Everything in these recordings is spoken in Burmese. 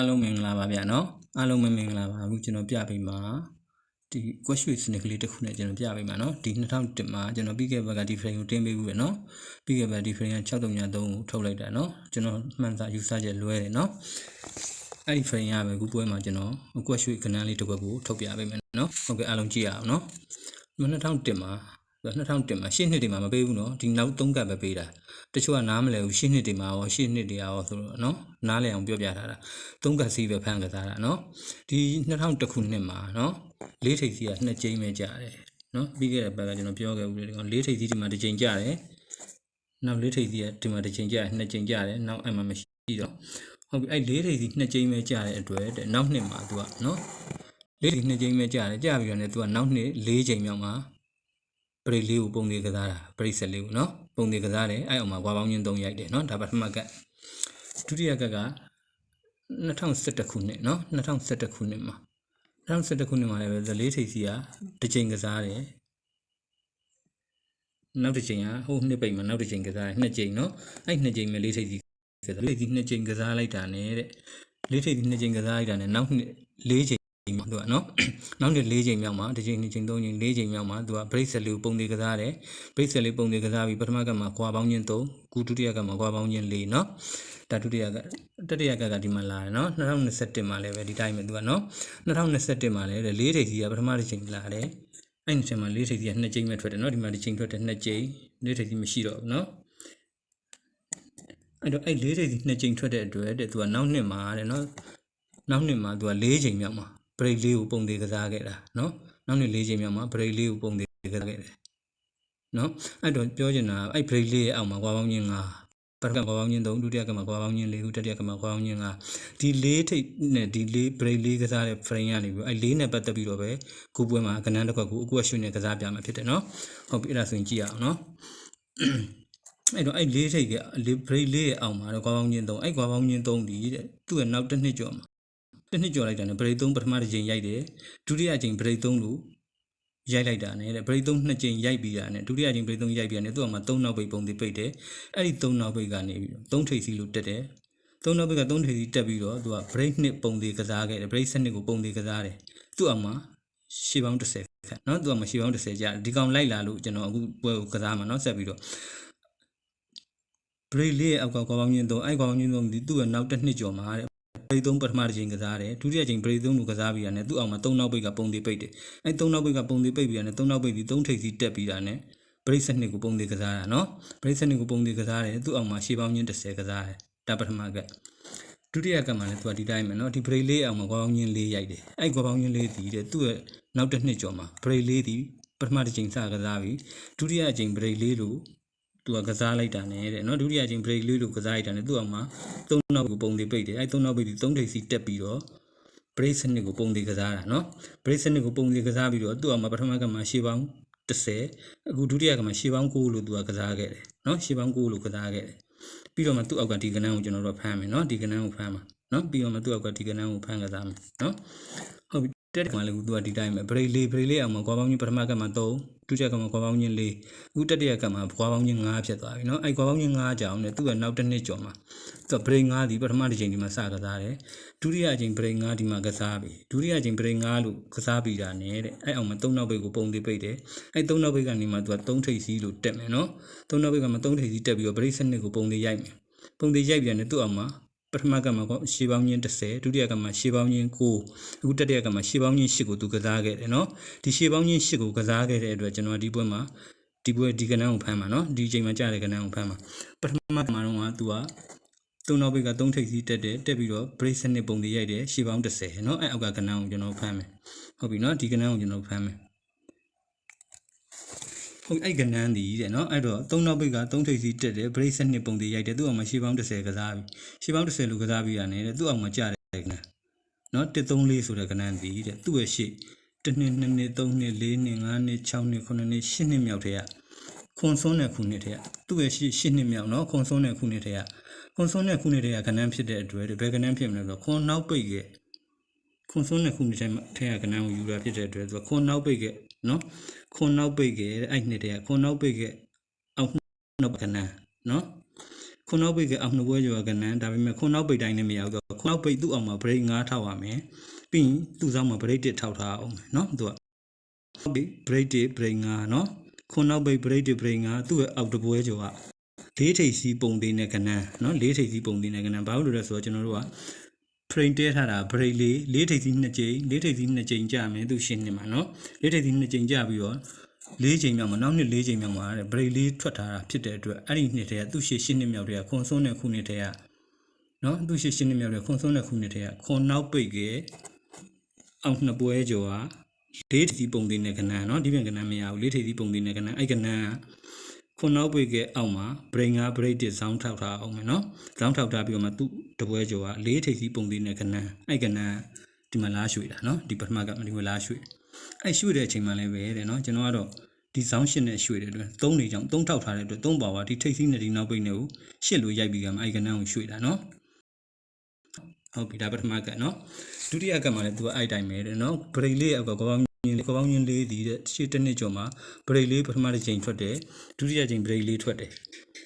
အားလုံးမင်္ဂလာပါဗျာနော်အားလုံးပဲမင်္ဂလာပါအခုကျွန်တော်ပြပေးမှာဒီ question စနစ်ကလေးတစ်ခုနဲ့ကျွန်တော်ပြပေးမှာနော်ဒီ2001မှာကျွန်တော်ပြီးခဲ့ဘက်ကဒီ frame ကိုတင်ပေးဘူးပဲနော်ပြီးခဲ့ဘက်ဒီ frame က6303ကိုထုတ်လိုက်တာနော်ကျွန်တော်မှန်စာယူဆချက်လွဲတယ်နော်အဲ့ဒီ frame ရပဲအခုပွဲမှာကျွန်တော် question ကဏ္ဍလေးတစ်ခွက်ကိုထုတ်ပြပေးမယ်နော်ဟုတ်ကဲ့အားလုံးကြည့်ရအောင်နော်2001မှာ 2010မှာရှင်းနှစ်တွေမှာမပေးဘူးနော်ဒီနောက်3ကပ်ပဲပေးတာတချို့ကနားမလဲဘူးရှင်းနှစ်တွေမှာရောရှင်းနှစ်တွေရောဆိုတော့နော်နားလည်အောင်ပြောပြထားတာ3ကပ်စီးပဲဖန်ကစားတာနော်ဒီ2000ခုနှစ်မှာနော်လေးထိပ်စီးကနှစ်ကြိမ်ပဲကြာတယ်နော်ပြီးခဲ့တဲ့ဘက်ကကျွန်တော်ပြောခဲ့ဘူးလေဒီကောင်လေးထိပ်စီးဒီမှာတစ်ကြိမ်ကြာတယ်နောက်လေးထိပ်စီးကဒီမှာတစ်ကြိမ်ကြာတယ်နှစ်ကြိမ်ကြာတယ်နောက်အဲ့မှာမရှိတော့ဟုတ်ပြီအဲ့လေးထိပ်စီးနှစ်ကြိမ်ပဲကြာတဲ့အတွက်တဲ့နောက်နှစ်မှာသူကနော်လေးထိပ်နှစ်ကြိမ်ပဲကြာတယ်ကြာပြီးတော့ねသူကနောက်နှစ်၄ကြိမ်မြောက်မှာ ပရိတ်လေးကိုပုံသေးကစားတာပရိတ်ဆက်လေးကိုနော်ပုံသေးကစားတယ်အဲ့အောင်မှာဝါပေါင်းချင်း၃ရိုက်တယ်နော်ဒါပထမကဒုတိယကက2011ခုနှစ်နော်2011ခုနှစ်မှာ2011ခုနှစ်မှာလည်းပဲဇလေးထိပ်စီကတစ်ချိန်ကစားတယ်နောက်တစ်ချိန်ကဟိုနှစ်ပိတ်မှာနောက်တစ်ချိန်ကစားတယ်နှစ်ချိန်နော်အဲ့နှစ်ချိန်ပဲလေးထိပ်စီကစားလေးထိပ်စီနှစ်ချိန်ကစားလိုက်တာနဲ့တဲ့လေးထိပ်စီနှစ်ချိန်ကစားလိုက်တာနဲ့နောက်နှစ်လေးချိန်ဒီမှာ သူကနော်နောက်နေ့၄ချိန်မြောက်မှာတစ်ချိန်နှစ်ချိန်သုံးချိန်၄ချိန်မြောက်မှာသူက break set လေးကိုပုံသေးကစားတယ် break set လေးပုံသေးကစားပြီးပထမကမှာခွာပေါင်းချင်း3ခုဒုတိယကမှာခွာပေါင်းချင်း4နော်ဒါဒုတိယကတတိယကကဒီမှာလာတယ်နော်2021မှာလည်းပဲဒီတိုင်းပဲသူကနော်2021မှာလည်း၄ချိန်ကြီးကပထမတစ်ချိန်လာတယ်အဲ့ဒီချိန်မှာ၄ချိန်ကြီးက2ချိန်ပဲထွက်တယ်နော်ဒီမှာတစ်ချိန်ထွက်တယ်2ချိန်၄ချိန်ကြီးမရှိတော့ဘူးနော်အဲ့တော့အဲ့၄ချိန်ကြီး2ချိန်ထွက်တဲ့အတွက်တဲ့သူကနောက်နှစ်မှာတဲ့နော်နောက်နှစ်မှာသူက၄ချိန်မြောက်မှာ ဘရိတ်လေးကိုပုံသေးကစားခဲ့တာနော်နောက်နေ့၄ချိန်မြောက်မှာဘရိတ်လေးကိုပုံသေးကစားခဲ့တယ်နော်အဲ့တော့ပြောချင်တာအဲ့ဘရိတ်လေးရဲ့အောက်မှာကွာပေါင်းချင်းကပထမကွာပေါင်းချင်း၃ဒုတိယကမှာကွာပေါင်းချင်း၄ခုတတိယကမှာကွာပေါင်းချင်းကဒီ၄ထိပ်နဲ့ဒီ၄ဘရိတ်လေးကစားတဲ့ frame ကနေပြီးအဲ့၄နဲ့ပတ်သက်ပြီးတော့ပဲကိုပွဲမှာကဏ္ဍတစ်ခွက်ကိုအခုကရွှေနဲ့ကစားပြမှာဖြစ်တယ်နော်ဟုတ်ပြီအဲ့ဒါဆိုရင်ကြည့်ရအောင်နော်အဲ့တော့အဲ့လေးထိတ်ကလေး break လေးရဲ့အောက်မှာတော့ကွာပေါင်းချင်း၃အဲ့ကွာပေါင်းချင်း၃ဒီတဲ့သူ့ရဲ့နောက်တစ်နှစ်ကျော်မှာ တစ်နှစ်ကျော်လိုက်တာနဲ့ဘရိတ်သုံးပထမတစ်ချိန်ရိုက်တယ်ဒုတိယချိန်ဘရိတ်သုံးလို့ရိုက်လိုက်တာနဲ့တဲ့ဘရိတ်သုံးနှစ်ချိန်ရိုက်ပြီးတာနဲ့ဒုတိယချိန်ဘရိတ်သုံးရိုက်ပြီးတာနဲ့သူ့အမှသုံးနောက်ပိတ်ပုံတွေပိတ်တယ်အဲ့ဒီသုံးနောက်ပိတ်ကနေပြီးတော့သုံးထိပ်စီလို့တက်တယ်သုံးနောက်ပိတ်ကသုံးထိပ်စီတက်ပြီးတော့သူကဘရိတ်နှစ်ပုံတွေကစားခဲ့တယ်ဘရိတ်စနစ်ကိုပုံတွေကစားတယ်သူ့အမှရှေ့ပေါင်း30ခန့်နော်သူကမရှေ့ပေါင်း30ကြာဒီကောင်လိုက်လာလို့ကျွန်တော်အခုပွဲကိုကစားမှာနော်ဆက်ပြီးတော့ဘရိတ်လေးရဲ့အောက်ကကွာပေါင်းချင်းသုံးအဲ့ကွာပေါင်းချင်းသုံးဒီသူ့ရဲ့နောက်တစ်နှစ်ကျော်မှာတဲ့ break 3ပထမတစ်ချိန်ကစားတယ်ဒုတိယချိန် break 3ကိုကစားပြီးတာနဲ့သူ့အောင်မှာ3နောက်ပိတ်ကပုံသေးပိတ်တယ်အဲ3နောက်ပိတ်ကပုံသေးပိတ်ပြီးတာနဲ့3နောက်ပိတ်ဒီ3ထိပ်စီတက်ပြီးတာနဲ့ break 7ကိုပုံသေးကစားတာနော် break 7ကိုပုံသေးကစားတယ်သူ့အောင်မှာရှေ့ပေါင်းချင်း30ကစားတယ်ဒါပထမကဒုတိယကမှလည်းသူကဒီတိုင်းပဲနော်ဒီ break လေးအောင်မှာကွာပေါင်းချင်းလေးရိုက်တယ်အဲကွာပေါင်းချင်းလေးဒီတဲ့သူ့ရဲ့နောက်တစ်နှစ်ကျော်မှာ break လေးဒီပထမတစ်ချိန်စကစားပြီးဒုတိယအချိန် break လေးလို့ သူကကစားလိုက်တာနဲ့တဲ့နော်ဒုတိယအချိန် break လေးလို့ကစားလိုက်တာနဲ့သူ့အောင်မှာသုံးနောက်ကိုပုံသေးပိတ်တယ်အဲသုံးနောက်ပိတ်ပြီးသုံးထိပ်စီတက်ပြီးတော့ break စနစ်ကိုပုံသေးကစားတာနော် break စနစ်ကိုပုံသေးကစားပြီးတော့သူ့အောင်မှာပထမကမှရှေ့ပေါင်း30အခုဒုတိယကမှရှေ့ပေါင်း9လို့သူကကစားခဲ့တယ်နော်ရှေ့ပေါင်း9လို့ကစားခဲ့တယ်ပြီးတော့မှသူ့အောက်ကဒီကနန်းကိုကျွန်တော်တို့ဖမ်းမယ်နော်ဒီကနန်းကိုဖမ်းမှာနော်ပြီးတော့မှသူ့အောက်ကဒီကနန်းကိုဖမ်းကစားမယ်နော်ဟု တ်ပြီတက်တယ်မှလည်းသူကဒီတိုင်းပဲ break လေး break လေးအောင်မှာကွာပေါင်းချင်းပထမကမှ3ဒုတိယကမှကွာပေါင်းချင်း4အခုတတိယကမှကွာပေါင်းချင်း5ဖြစ်သွားပြီနော်အဲ့ကွာပေါင်းချင်း5ကြောင်နဲ့သူကနောက်တစ်နှစ်ကျော်မှာသူက break 5ဒီပထမတစ်ချိန်ဒီမှာစကစားတယ်ဒုတိယအချိန် break 5ဒီမှာကစားပြီဒုတိယအချိန် break 5လို့ကစားပြီးတာနဲ့တဲ့အဲ့အောင်မှာ3နောက်ပိတ်ကိုပုံသေးပိတ်တယ်အဲ့3နောက်ပိတ်ကနေမှသူက3ထိပ်စီးလို့တက်မယ်နော်3နောက်ပိတ်ကမှ3ထိပ်စီးတက်ပြီးတော့ break စနစ်ကိုပုံသေးရိုက်မယ်ပုံသေးရိုက်ပြန်တယ်သူ့အောင်မှာ ပထမကမှာပေါ့ရှေးပေါင်းချင်း30ဒုတိယကမှာရှေးပေါင်းချင်း9အခုတတိယကမှာရှေးပေါင်းချင်း8ကိုသူကစားခဲ့တယ်နော်ဒီရှေးပေါင်းချင်း8ကိုကစားခဲ့တဲ့အတွက်ကျွန်တော်ဒီဘက်မှာဒီဘက်ဒီကဏန်းကိုဖမ်းမှာနော်ဒီအချိန်မှာကြားတဲ့ကဏန်းကိုဖမ်းမှာပထမကမှာတော့ကသူကသုံးနောက်ဘက်ကသုံးထိပ်စီးတက်တယ်တက်ပြီးတော့ break စနစ်ပုံတွေရိုက်တယ်ရှေးပေါင်း30နော်အဲအောက်ကကဏန်းကိုကျွန်တော်ဖမ်းမယ်ဟုတ်ပြီနော်ဒီကဏန်းကိုကျွန်တော်ဖမ်းမယ် ဟုတ်အဲ့ကနန်းသည်တဲ့နော်အဲ့တော့သုံးနောက်ပိတ်ကသုံးထိပ်စီတက်တယ်ဘရိတ်စနစ်ပုံသေးရိုက်တယ်သူ့အောင်မှာရှေးပေါင်း30ကစားပြီရှေးပေါင်း30လို့ကစားပြီးရတယ်တဲ့သူ့အောင်မှာကြတယ်ကနန်းနော်134ဆိုတဲ့ကနန်းသည်တဲ့သူ့ရဲ့ရှေ့1နှစ်2နှစ်3နှစ်4နှစ်5နှစ်6နှစ်9နှစ်10နှစ်မြောက်ထဲကခွန်ဆွန်းတဲ့ခုနှစ်ထဲကသူ့ရဲ့ရှေ့10နှစ်မြောက်နော်ခွန်ဆွန်းတဲ့ခုနှစ်ထဲကခွန်ဆွန်းတဲ့ခုနှစ်ထဲကကနန်းဖြစ်တဲ့အတွက်ဘယ်ကနန်းဖြစ်မလဲဆိုတော့ခွန်နောက်ပိတ်ရဲ့ခွန်ဆွန်းတဲ့ခုနှစ်ထဲမှာထဲကကနန်းကိုယူတာဖြစ်တဲ့အတွက်သူကခွန်နောက်ပိတ်ရဲ့ နော်ခွန်နောက်ပိတ်ကဲအဲ့နှစ်တည်းကခွန်နောက်ပိတ်ကဲအောက်နောက်ကနန်းနော်ခွန်နောက်ပိတ်ကအောက်နှစ်ပွဲကျော်ကနန်းဒါပေမဲ့ခွန်နောက်ပိတ်တိုင်းနဲ့မရဘူးတော့ခွန်နောက်ပိတ်သူ့အောင်မှာ break 5ထောက်ရမယ်ပြီးရင်သူ့ဆောင်မှာ break 1ထောက်ထားအောင်နော်သူက break 1 break 5နော်ခွန်နောက်ပိတ် break 1 break 5သူ့ရဲ့အောက်တစ်ပွဲကျော်ကလေးထိပ်စီးပုံသေးတဲ့ကနန်းနော်လေးထိပ်စီးပုံသေးတဲ့ကနန်းဘာလို့လဲဆိုတော့ကျွန်တော်တို့က ဖရိန်တဲထားတာဘရိတ်လေးလေးထိပ်သီးနှစ်ကြိမ်လေးထိပ်သီးနှစ်ကြိမ်ကြာမယ်သူရှင်းနေမှာနော်လေးထိပ်သီးနှစ်ကြိမ်ကြာပြီးတော့လေးချိန်မြောက်မှာနောက်နှစ်လေးချိန်မြောက်မှာတဲ့ဘရိတ်လေးထွက်ထားတာဖြစ်တဲ့အတွက်အဲ့ဒီနှစ်ထဲကသူ့ရှင်းရှင်းနှစ်မြောက်တွေကခွန်ဆုံးတဲ့ခုနှစ်ထဲကနော်သူ့ရှင်းရှင်းနှစ်မြောက်တွေခွန်ဆုံးတဲ့ခုနှစ်ထဲကခွန်နောက်ပိတ်ကအောင်နှစ်ပွဲကျော်ကလေးထိပ်သီးပုံသေးတဲ့ကဏ္ဍနော်ဒီပြန်ကဏ္ဍမရဘူးလေးထိပ်သီးပုံသေးတဲ့ကဏ္ဍအဲ့ကဏ္ဍက ခွန်နောက်ပိတ်ကအောက်မှာ brain က break တစ်ဇောင်းထောက်ထားအောင်မယ်နော်ဇောင်းထောက်ထားပြီးတော့မှသူ့တပွဲကျော်ကလေးထိပ်ပုံသေးနဲ့ကနန်းအဲ့ကနန်းဒီမှာလာရွှေ့တာနော်ဒီပထမကဒီမှာလာရွှေ့အဲ့ရွှေ့တဲ့အချိန်မှလည်းပဲတဲ့နော်ကျွန်တော်ကတော့ဒီဆောင်းရှင်းနဲ့ရွှေ့တဲ့အတွက်သုံးနေကြောင်သုံးထောက်ထားတဲ့အတွက်သုံးပါပါဒီထိတ်စီးနဲ့ဒီနောက်ပိတ်နဲ့ကိုရှစ်လို့ရိုက်ပြီးကမှအဲ့ကနန်းကိုရွှေ့တာနော်ဟုတ်ပြီဒါပထမကနော်ဒုတိယကမှလည်းသူကအဲ့တိုင်းပဲတဲ့နော်ဘရိတ်လေးအောက်ကကောင်း င်းလေးကောင်းင်းလေးဒီတဲ့ရှေ့တစ်နှစ်ကျော်မှာဘရိတ်လေးပထမတစ်ချိန်ထွက်တယ်ဒုတိယချိန်ဘရိတ်လေးထွက်တယ်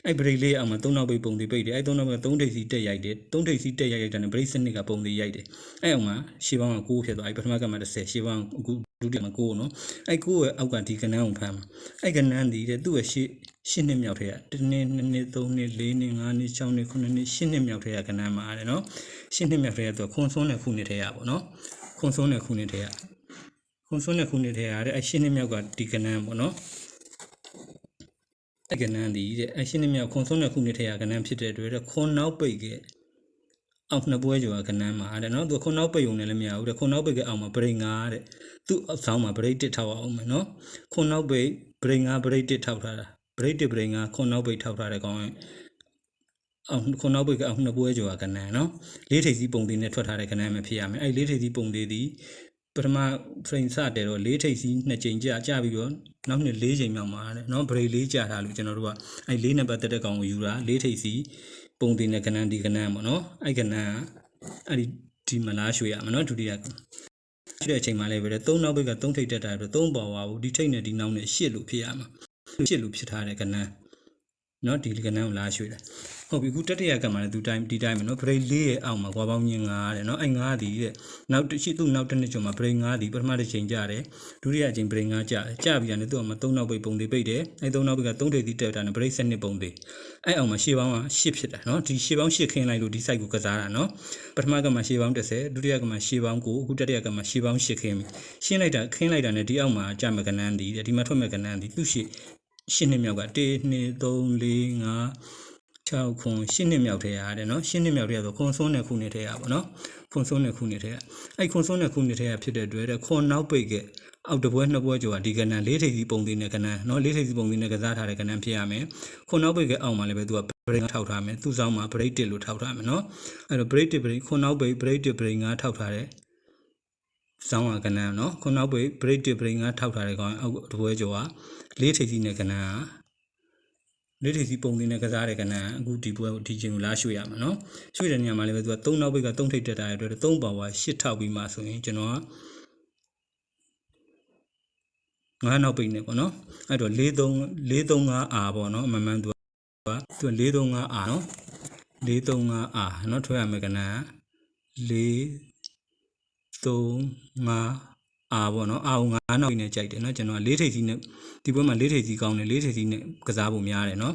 အဲ့ဘရိတ်လေးအောက်မှာသုံးနောက်ပိတ်ပုံသေးပိတ်တယ်အဲ့သုံးနောက်ပိတ်သုံးထိပ်စီတက်ရိုက်တယ်သုံးထိပ်စီတက်ရိုက်ရိုက်တယ်ဘရိတ်စနစ်ကပုံသေးရိုက်တယ်အဲ့အောက်မှာရှေ့ပေါင်းက6ဖြစ်သွားအဲ့ပထမကမှ30ရှေ့ပေါင်းအခုဒုတိယမှာ9နော်အဲ့9ရဲ့အောက်ကဒီကနန်းကိုဖမ်းမှာအဲ့ကနန်းဒီတဲ့သူ့ရဲ့ရှေ့ရှစ်နှစ်မြောက်ထဲကတစ်နှစ်နှစ်နှစ်သုံးနှစ်လေးနှစ်ငါးနှစ်၆နှစ်ခုနှစ်နှစ်ရှစ်နှစ်မြောက်ထဲကကနန်းမှာတယ်နော်ရှစ်နှစ်မြောက်ထဲကသူခွန်ဆွန်းတဲ့ခုနှစ်ထဲကပေါ့နော်ခွန်ဆွန်းတဲ့ခုနှစ်ထဲက ခွန်ဆွန်းတဲ့ခုနှစ်ထဲကတဲ့အဲ့ရှစ်နှစ်မြောက်ကဒီကနန်းပေါ့နော်အဲ့ကနန်းဒီတဲ့အဲ့ရှစ်နှစ်မြောက်ခွန်ဆွန်းတဲ့ခုနှစ်ထဲကကနန်းဖြစ်တဲ့အတွက်ခွန်နောက်ပိတ်ကအောက်နှစ်ပွဲကျော်ကကနန်းမှာတဲ့နော်သူခွန်နောက်ပိတ်ုံနဲ့လည်းမရဘူးတဲ့ခွန်နောက်ပိတ်ကအောက်မှာဘရိတ်ငါတဲ့သူ့အောက်ဆောင်မှာဘရိတ်တစ်ထောက်အောင်မယ်နော်ခွန်နောက်ပိတ်ဘရိတ်ငါဘရိတ်တစ်ထောက်ထားတာဘရိတ်တစ်ဘရိတ်ငါခွန်နောက်ပိတ်ထောက်ထားတဲ့ကောင်းရင်အောင်ခုနောက်ပိတ်ကအောင်နှစ်ပွဲကျော်ကကနန်းနော်လေးထိပ်စီးပုံသေးနဲ့ထွက်ထားတဲ့ကနန်းပဲဖြစ်ရမယ်အဲ့လေးထိပ်စီးပုံသေးသည် ပထမ frame စတယ်တော့လေးထိပ်စီးနှစ်ချိန်ကြာကြာပြီးတော့နောက်နှစ်လေးချိန်မြောက်မှာတဲ့နော်ဘရိတ်လေးကြာထားလို့ကျွန်တော်တို့ကအဲ့လေးနဲ့ပတ်သက်တဲ့ကောင်ကိုယူတာလေးထိပ်စီးပုံသေးနဲ့ကနန်းဒီကနန်းပေါ့နော်အဲ့ကနန်းအဲ့ဒီဒီမလားရွှေရမှာနော်ဒုတိယကရှိတဲ့အချိန်မှလည်းပဲသုံးနောက်ဘက်ကသုံးထိပ်တက်တာပြီးတော့သုံးပါဝါဘူးဒီထိပ်နဲ့ဒီနောက်နဲ့ရှစ်လို့ဖြစ်ရမှာရှစ်လို့ဖြစ်ထားတဲ့ကနန်းနော်ဒီကနန်းကိုလာရွှေ့တယ် ဟုတ်ပြီခုတတိယကမှလည်းသူတိုင်းဒီတိုင်းပဲနော် break ၄ရဲ့အောက်မှာကွာပေါင်းမြင်9တဲ့နော်အဲ့9ဒီတဲ့နောက်ရှိသူ့နောက်တစ်နှစ်ကျော်မှာ break 9ဒီပထမတစ်ချိန်ကြတယ်ဒုတိယအချိန် break 9ကြတယ်ကြပြီးတာနဲ့သူ့အောက်မှာ3နောက်ပိတ်ပုံသေးပိတ်တယ်အဲ့3နောက်ပိတ်က3ထိပ်သီးတက်တာနဲ့ break 7နှစ်ပုံသေးအဲ့အောက်မှာရှေ့ပေါင်းက10ဖြစ်တာနော်ဒီရှေ့ပေါင်း10ခင်းလိုက်လို့ဒီ site ကိုကစားတာနော်ပထမကမှရှေ့ပေါင်း30ဒုတိယကမှရှေ့ပေါင်း9အခုတတိယကမှရှေ့ပေါင်း10ခင်းပြီရှင်းလိုက်တာခင်းလိုက်တာနဲ့ဒီအောက်မှာကြာမကနန်းဒီတဲ့ဒီမှာထွက်မဲ့ကနန်းဒီသူ့ရှေ့ရှင်းနှစ်မြောက်က1 2 3 4 5 6ခွန်8နှစ်မြောက်ထဲရတယ်နော်8နှစ်မြောက်ထဲဆိုခွန်ဆုံးတဲ့ခုနှစ်ထဲရပါနော်ခွန်ဆုံးတဲ့ခုနှစ်ထဲရအဲ့ခွန်ဆုံးတဲ့ခုနှစ်ထဲရဖြစ်တဲ့အတွက်ခွန်နောက်ပိတ်ကအောက်တပွဲနှစ်ပွဲကျော်ကဒီကဏ္ဍလေးထိပ်စီပုံသေးနဲ့ကဏ္ဍနော်လေးထိပ်စီပုံသေးနဲ့ကစားထားတဲ့ကဏ္ဍဖြစ်ရမယ်ခွန်နောက်ပိတ်ကအောက်မှာလည်းပဲသူက break ထောက်ထားမယ်သူ့ဆောင်မှာ break 1လို့ထောက်ထားမယ်နော်အဲ့တော့ break 1 break ခွန်နောက်ပိတ် break 1 break 5ထောက်ထားတဲ့စောင်းကကဏ္ဍနော်ခွန်နောက်ပိတ် break 1 break 5ထောက်ထားတဲ့ကောင်အောက်တပွဲကျော်ကလေးထိပ်စီနဲ့ကဏ္ဍက လေးထိပ်စီပုံသေးနဲ့ကစားတဲ့ကဏ္ဍအခုဒီပွဲဒီချိန်ကိုလာရွှေ့ရမှာနော်ရွှေ့တဲ့နေရာမှာလည်းပဲသူက3နောက်ပိတ်က3ထိပ်တက်တာရဲ့အတွက်3ပါဝါ8ထောက်ပြီးမှဆိုရင်ကျွန်တော်ကငါးနောက်ပိတ်နေပေါ့နော်အဲ့တော့43 435 R ပေါ့နော်အမှန်မှန်သူကသူက435 R နော်435 R နော်ထွက်ရမယ်ကဏ္ဍ435 အာပေါ့နော်အာကို9နောက်နဲ့ကြိုက်တယ်နော်ကျွန်တော်၄ထိပ်စီးနဲ့ဒီဘက်မှာ၄ထိပ်စီးကောင်းတယ်၄ထိပ်စီးနဲ့ကစားဖို့များတယ်နော်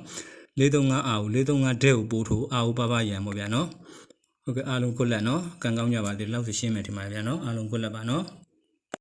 435အာကို435ဒဲကိုပို့ထိုးအာကိုပပရံပေါ့ဗျာနော်ဟုတ်ကဲ့အားလုံးကွက်လက်နော်ကံကောင်းကြပါသေးတယ်လောက်ဆိုရှင်းမယ်ဒီမှာဗျာနော်အားလုံးကွက်လက်ပါနော်